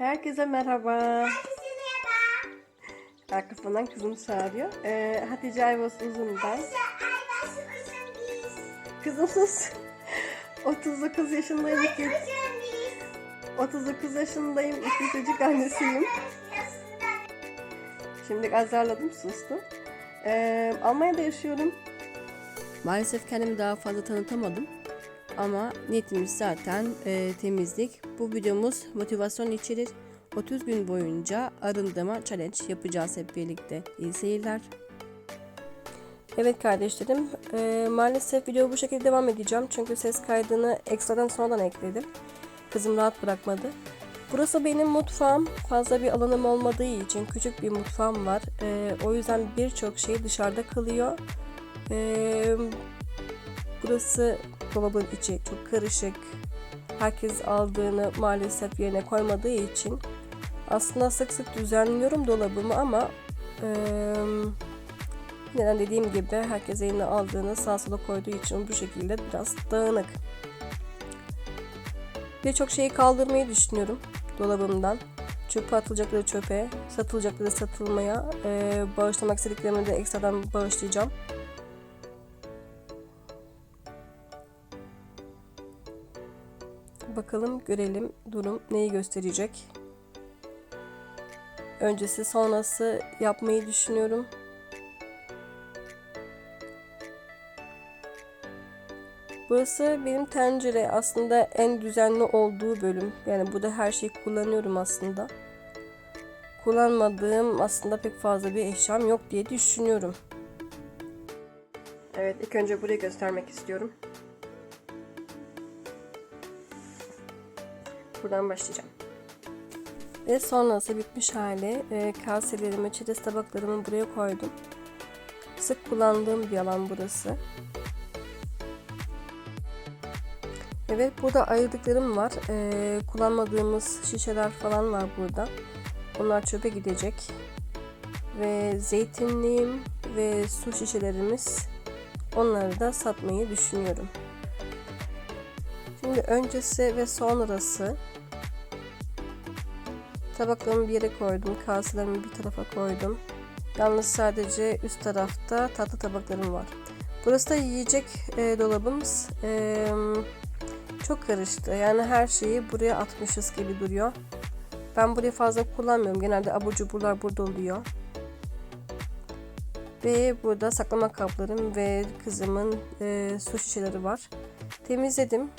Herkese merhaba. Herkese merhaba. Arkamdan kızım çağırıyor. Ee, Hatice Ayvaz Uzun ben. Aybaşı uzun biz. Kızım sus. 39 yaşındayım. Uzun biz. 39 yaşındayım. İki çocuk annesiyim. Şimdi azarladım sustum. Ee, Almanya'da yaşıyorum. Maalesef kendimi daha fazla tanıtamadım. Ama niyetimiz zaten e, temizlik. Bu videomuz motivasyon içerir. 30 gün boyunca arındırma challenge yapacağız hep birlikte. İyi seyirler. Evet kardeşlerim, e, maalesef video bu şekilde devam edeceğim. Çünkü ses kaydını ekstradan sonradan ekledim. Kızım rahat bırakmadı. Burası benim mutfağım. Fazla bir alanım olmadığı için küçük bir mutfağım var. E, o yüzden birçok şey dışarıda kalıyor. E, burası dolabın içi çok karışık. Herkes aldığını maalesef yerine koymadığı için aslında sık sık düzenliyorum dolabımı ama eee neden dediğim gibi herkes eline aldığını sağ sola koyduğu için bu şekilde biraz dağınık. Birçok şeyi kaldırmayı düşünüyorum dolabımdan. Çöpe atılacakları çöpe, satılacakları satılmaya, eee bağışlamak istediklerimi de ekstradan bağışlayacağım. Bakalım görelim durum neyi gösterecek. Öncesi sonrası yapmayı düşünüyorum. Burası benim tencere aslında en düzenli olduğu bölüm. Yani burada her şeyi kullanıyorum aslında. Kullanmadığım aslında pek fazla bir eşyam yok diye düşünüyorum. Evet ilk önce burayı göstermek istiyorum. Buradan başlayacağım. Ve sonrası bitmiş hali e, kaselerimi, çerez tabaklarımı buraya koydum. Sık kullandığım bir alan burası. Evet burada ayırdıklarım var. E, kullanmadığımız şişeler falan var burada. Onlar çöpe gidecek. Ve zeytinliğim ve su şişelerimiz onları da satmayı düşünüyorum. Şimdi öncesi ve sonrası tabaklarımı bir yere koydum. Kaselerimi bir tarafa koydum. Yalnız sadece üst tarafta tatlı tabaklarım var. Burası da yiyecek e, dolabımız. E, çok karıştı. Yani her şeyi buraya atmışız gibi duruyor. Ben burayı fazla kullanmıyorum. Genelde abur cuburlar burada oluyor. Ve burada saklama kaplarım ve kızımın e, su şişeleri var. Temizledim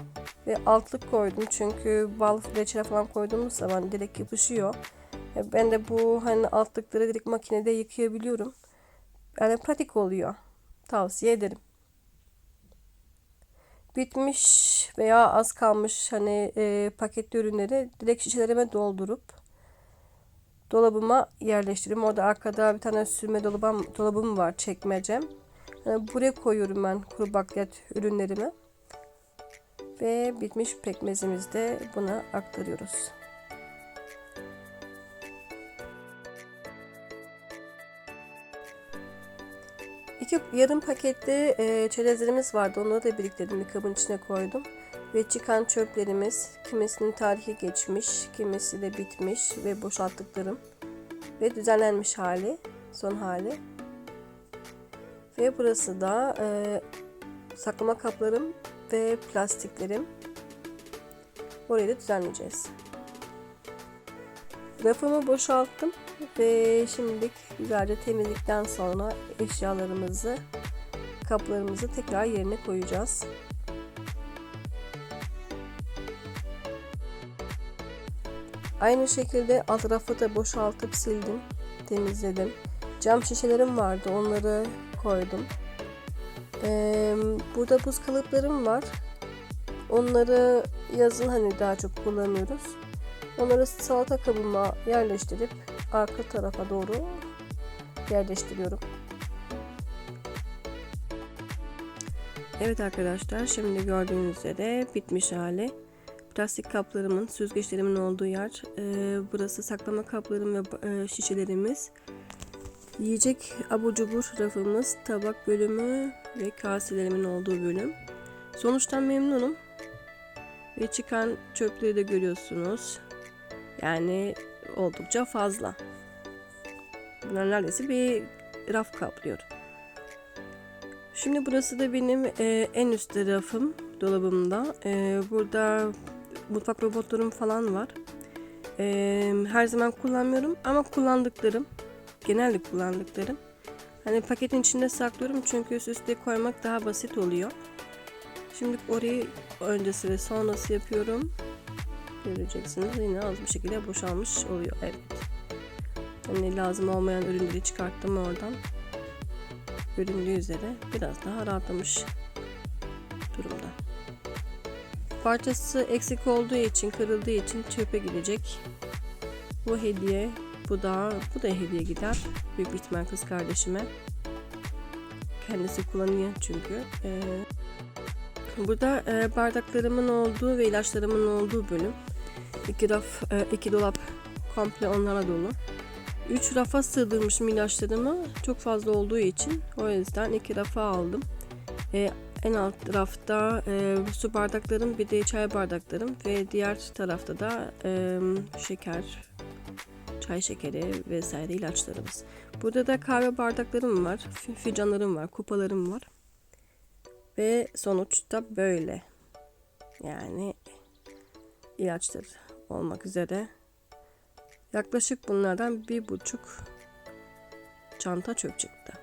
ve altlık koydum çünkü bal reçel falan koyduğumuz zaman direkt yapışıyor. Ben de bu hani altlıkları direkt makinede yıkayabiliyorum. Yani pratik oluyor. Tavsiye ederim. Bitmiş veya az kalmış hani e, paketli ürünleri direkt şişelerime doldurup dolabıma yerleştiriyorum. Orada arkada bir tane sürme dolabım, dolabım var çekmecem. Yani buraya koyuyorum ben kuru bakliyat ürünlerimi. Ve bitmiş pekmezimizi de buna aktarıyoruz. İki yarım paketli e, çerezlerimiz vardı. Onları da biriktirdim bir kabın içine koydum. Ve çıkan çöplerimiz kimisinin tarihi geçmiş, kimisi de bitmiş ve boşalttıklarım. Ve düzenlenmiş hali, son hali. Ve burası da e, saklama kaplarım ve plastiklerim. Orayı da düzenleyeceğiz. Rafımı boşalttım ve şimdilik güzelce temizlikten sonra eşyalarımızı, kaplarımızı tekrar yerine koyacağız. Aynı şekilde alt rafı da boşaltıp sildim, temizledim. Cam şişelerim vardı, onları koydum. Ee, burada buz kalıplarım var. Onları yazın hani daha çok kullanıyoruz. Onları salata kabıma yerleştirip arka tarafa doğru yerleştiriyorum. Evet arkadaşlar şimdi gördüğünüz üzere bitmiş hali. Plastik kaplarımın, süzgeçlerimin olduğu yer. Ee, burası saklama kaplarım ve e, şişelerimiz. Yiyecek abur cubur rafımız, tabak bölümü ve kaselerimin olduğu bölüm. Sonuçtan memnunum. Ve çıkan çöpleri de görüyorsunuz. Yani oldukça fazla. Bunlar neredeyse bir raf kaplıyor. Şimdi burası da benim e, en üst rafım dolabımda. E, burada mutfak robotlarım falan var. E, her zaman kullanmıyorum ama kullandıklarım, genelde kullandıklarım. Hani paketin içinde saklıyorum çünkü üst üste koymak daha basit oluyor. Şimdi orayı öncesi ve sonrası yapıyorum. Göreceksiniz yine az bir şekilde boşalmış oluyor. Evet. Hani lazım olmayan ürünleri çıkarttım oradan. Göründüğü üzere biraz daha rahatlamış durumda. Parçası eksik olduğu için, kırıldığı için çöpe gidecek. Bu hediye, bu da, bu da hediye gider. Büyük bir ihtimal kız kardeşime. Kendisi kullanıyor çünkü. Ee, burada e, bardaklarımın olduğu ve ilaçlarımın olduğu bölüm. İki raf, e, iki dolap komple onlara dolu. Üç rafa sığdırmışım ilaçlarımı. Çok fazla olduğu için o yüzden iki rafa aldım. E, en alt rafta e, su bardaklarım bir de çay bardaklarım ve diğer tarafta da e, şeker, çay şekeri vesaire ilaçlarımız. Burada da kahve bardaklarım var, fi- fincanlarım var, kupalarım var. Ve sonuçta böyle. Yani ilaçlar olmak üzere. Yaklaşık bunlardan bir buçuk çanta çöp çıktı.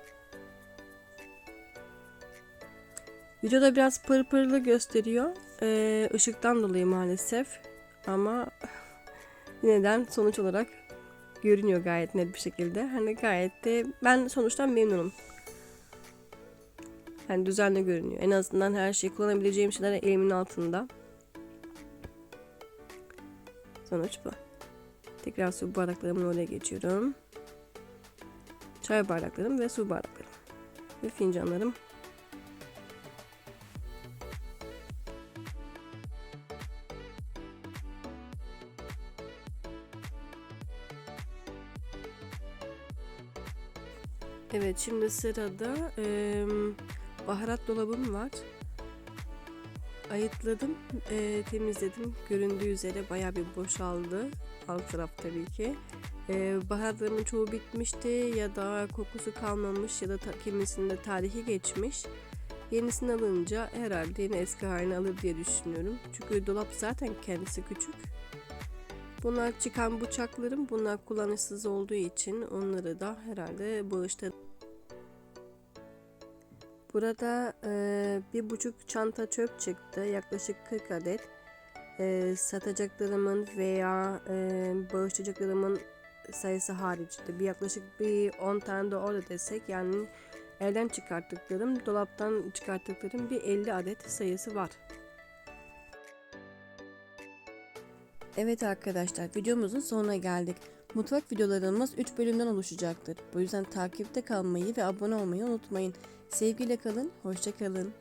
Videoda biraz pırpırlı gösteriyor. Ee, dolayı maalesef. Ama neden sonuç olarak görünüyor gayet net bir şekilde. Hani gayet de ben sonuçtan memnunum. Yani düzenli görünüyor. En azından her şeyi kullanabileceğim şeyler elimin altında. Sonuç bu. Tekrar su bardaklarımın oraya geçiyorum. Çay bardaklarım ve su bardaklarım. Ve fincanlarım. Evet şimdi sırada eee, baharat dolabım var. Ayıtladım, eee, temizledim. Göründüğü üzere bayağı bir boşaldı. Alt taraf tabii ki. Eee baharatlarımın çoğu bitmişti ya da kokusu kalmamış ya da ta- kimisinde tarihi geçmiş. Yenisini alınca herhalde yine eski halini alır diye düşünüyorum. Çünkü dolap zaten kendisi küçük. Bunlar çıkan bıçaklarım. Bunlar kullanışsız olduğu için onları da herhalde bağışta Burada e, bir buçuk çanta çöp çıktı. Yaklaşık 40 adet. E, satacaklarımın veya e, bağışlayacaklarımın sayısı haricinde bir yaklaşık bir 10 tane de orada desek yani elden çıkarttıklarım, dolaptan çıkarttıklarım bir 50 adet sayısı var. Evet arkadaşlar videomuzun sonuna geldik. Mutfak videolarımız 3 bölümden oluşacaktır. Bu yüzden takipte kalmayı ve abone olmayı unutmayın. Sevgiyle kalın, hoşça kalın.